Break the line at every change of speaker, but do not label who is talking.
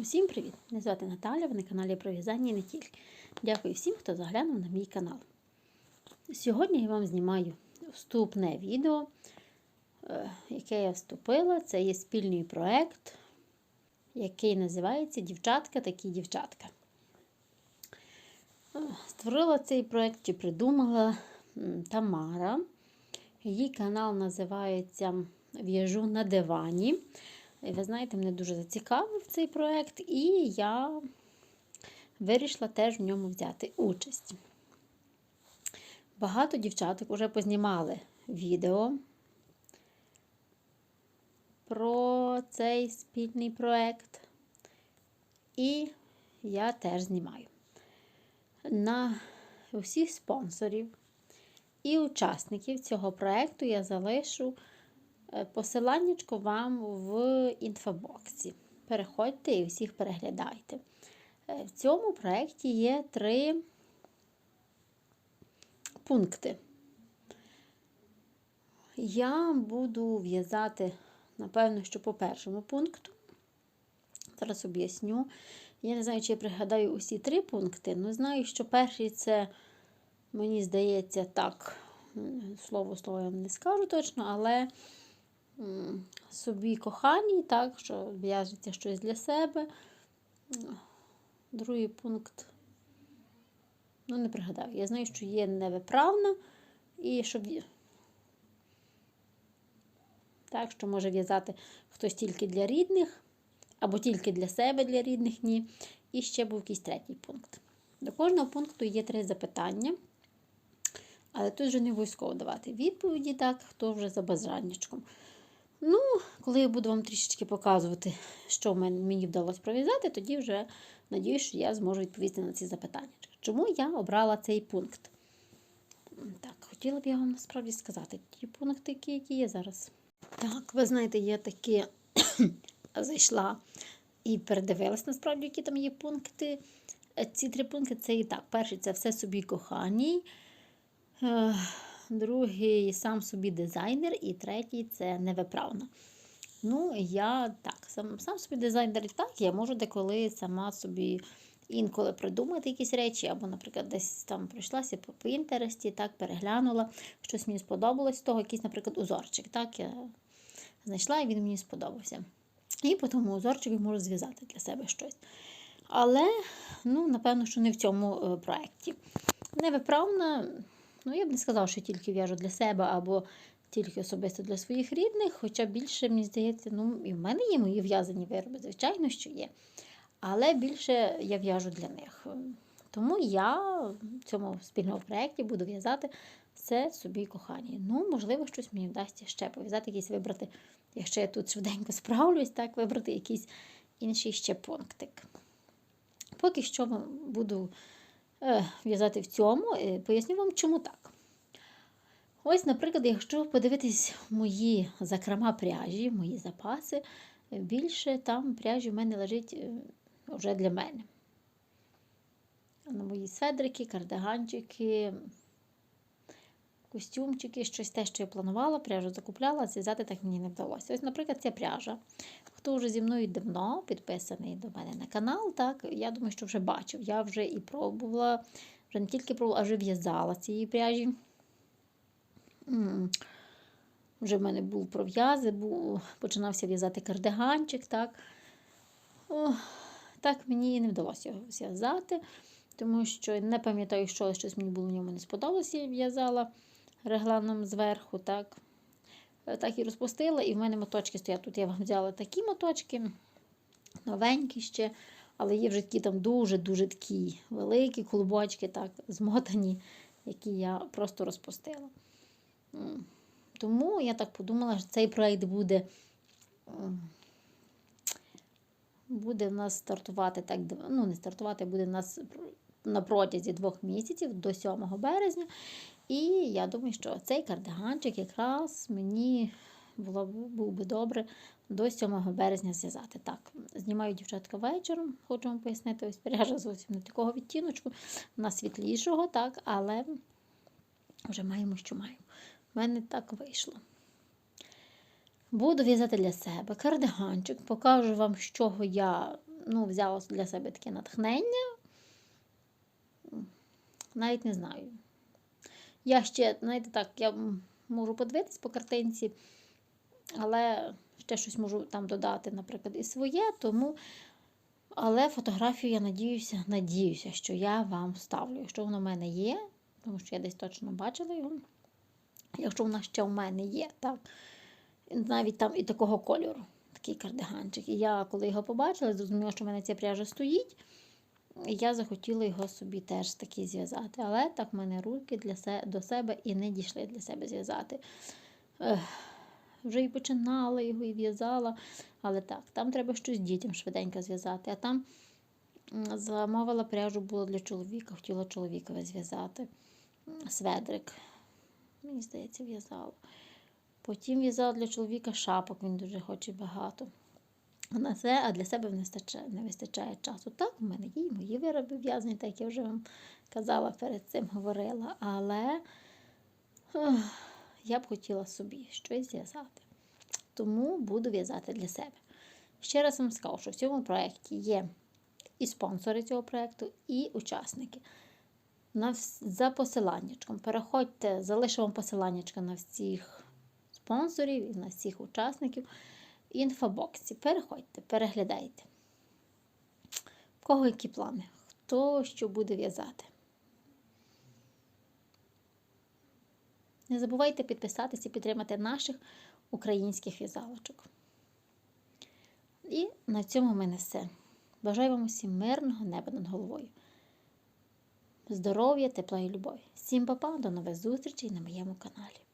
Усім привіт! Мене звати Наталя, ви на каналі про в'язання і не тільки. Дякую всім, хто заглянув на мій канал. Сьогодні я вам знімаю вступне відео, е, яке я вступила. Це є спільний проєкт, який називається Дівчатка такі дівчатка. Е, Створила цей проєкт чи придумала Тамара. Її канал називається В'яжу на дивані. І ви знаєте, мене дуже зацікавив цей проєкт, і я вирішила теж в ньому взяти участь. Багато дівчаток вже познімали відео про цей спільний проєкт. І я теж знімаю. На усіх спонсорів і учасників цього проєкту я залишу посиланнячко вам в інфобоксі. Переходьте і всіх переглядайте. Е, В цьому проєкті є три пункти. Я буду в'язати, напевно, що по першому пункту. Зараз об'ясню. Я не знаю, чи я пригадаю усі три пункти, але знаю, що перший це, мені здається, так, слово слово я не скажу точно, але собі коханій, так, що в'яжеться щось для себе. Другий пункт, ну, не пригадав. Я знаю, що є невиправна і щоб. Так, що може в'язати хтось тільки для рідних, або тільки для себе, для рідних, ні. І ще був якийсь третій пункт. До кожного пункту є три запитання, але тут вже не обов'язково давати відповіді, так, хто вже за бажаннячком. Ну, коли я буду вам трішечки показувати, що мені вдалося пров'язати, тоді вже надіюсь, що я зможу відповісти на ці запитання. Чому я обрала цей пункт? Так, хотіла б я вам насправді сказати ті пункти, які, які є зараз. Так, ви знаєте, я таки зайшла і передивилась насправді, які там є пункти. Е, Ці три пункти це і так. Перший це все собі коханій. Другий сам собі дизайнер, і третій це невиправна. Ну, я так, сам, сам собі дизайнер так, я можу деколи сама собі інколи придумати якісь речі, або, наприклад, десь там прийшлася по Пінтересті, так, переглянула, щось мені сподобалось з того, якийсь, наприклад, узорчик. Так, я знайшла і він мені сподобався. І по тому узорчику можу зв'язати для себе щось. Але, ну, напевно, що не в цьому е, проєкті. Невиправна. Ну, я б не сказала, що тільки в'яжу для себе або тільки особисто для своїх рідних, хоча більше, мені здається, ну, і в мене є мої в'язані вироби, звичайно, що є. Але більше я в'яжу для них. Тому я в цьому спільному проєкті буду в'язати все собі кохані. Ну, можливо, щось мені вдасться ще пов'язати, якийсь вибрати, якщо я тут швиденько справлюсь, так, вибрати якийсь інший ще пунктик. Поки що буду в'язати в цьому, е, поясню вам, чому так. Ось, наприклад, якщо подивитись мої закрома пряжі, мої запаси, більше там пряжі в мене лежить е, вже для мене. На мої седрики, кардиганчики, костюмчики, щось те, що я планувала, пряжу закупляла, зв'язати так мені не вдалося. Ось, наприклад, ця пряжа. Хто вже зі мною давно підписаний до мене на канал, так, я думаю, що вже бачив. Я вже і пробувала, вже не тільки пробувала, а вже в'язала цієї пряжі. Вже в мене був пров'язи, починався в'язати кардиганчик. так. О, так мені і не вдалося його зв'язати, тому що не пам'ятаю, що щось мені було в ньому не сподобалося, я в'язала регланом зверху. так. Е, Так і розпустила, і в мене моточки стоять. Тут я вам взяла такі моточки, новенькі ще, але є вже такі там дуже-дуже такі великі клубочки, так, змотані, які я просто розпустила. Тому я так подумала, що цей проєкт буде, буде в нас стартувати так, ну не стартувати, буде в нас на протязі двох місяців до 7 березня. І я думаю, що цей кардиганчик якраз мені було був би добре до 7 березня зв'язати. Так, знімаю дівчатка вечором, хочу вам пояснити, ось пряжа зовсім не такого відтіночку, вона світлішого, так, але вже маємо, що маємо. У мене так вийшло. Буду в'язати для себе кардиганчик, покажу вам, з чого я ну, взяла для себе таке натхнення. Навіть не знаю. Я ще, знаєте, так, я можу подивитись по картинці, але ще щось можу там додати, наприклад, і своє, тому. Але фотографію я надіюся, надіюся, що я вам вставлю. Якщо воно в мене є, тому що я десь точно бачила його. Якщо вона ще в мене є, так. Навіть там і такого кольору, такий кардиганчик. І я, коли його побачила, зрозуміла, що в мене ця пряжа стоїть. Я захотіла його собі теж такий зв'язати. Але так в мене руки для се- до себе і не дійшли для себе зв'язати. Вже і починала його, і в'язала. Але так, там треба щось дітям швиденько зв'язати. А там замовила пряжу було для чоловіка, хотіла чоловікове зв'язати. Сведрик. Мені здається, в'язала. Потім в'язала для чоловіка шапок, він дуже хоче багато. На це, а для себе не вистачає, не вистачає часу. Так, у мене є мої вироби в'язані, так як я вже вам казала перед цим говорила. Але ех, я б хотіла собі щось зв'язати. Тому буду в'язати для себе. Ще раз вам скажу, що в цьому проєкті є і спонсори цього проєкту, і учасники. На, за посиланнячком. Переходьте, залишу вам посиланнячка на всіх спонсорів і на всіх учасників інфобоксі. Переходьте, переглядайте. В кого які плани? Хто що буде в'язати. Не забувайте підписатися і підтримати наших українських в'язалочок. І на цьому в мене все. Бажаю вам усім мирного неба над головою. Здоров'я, тепла і любові. Всім па-па, до нових зустрічей на моєму каналі.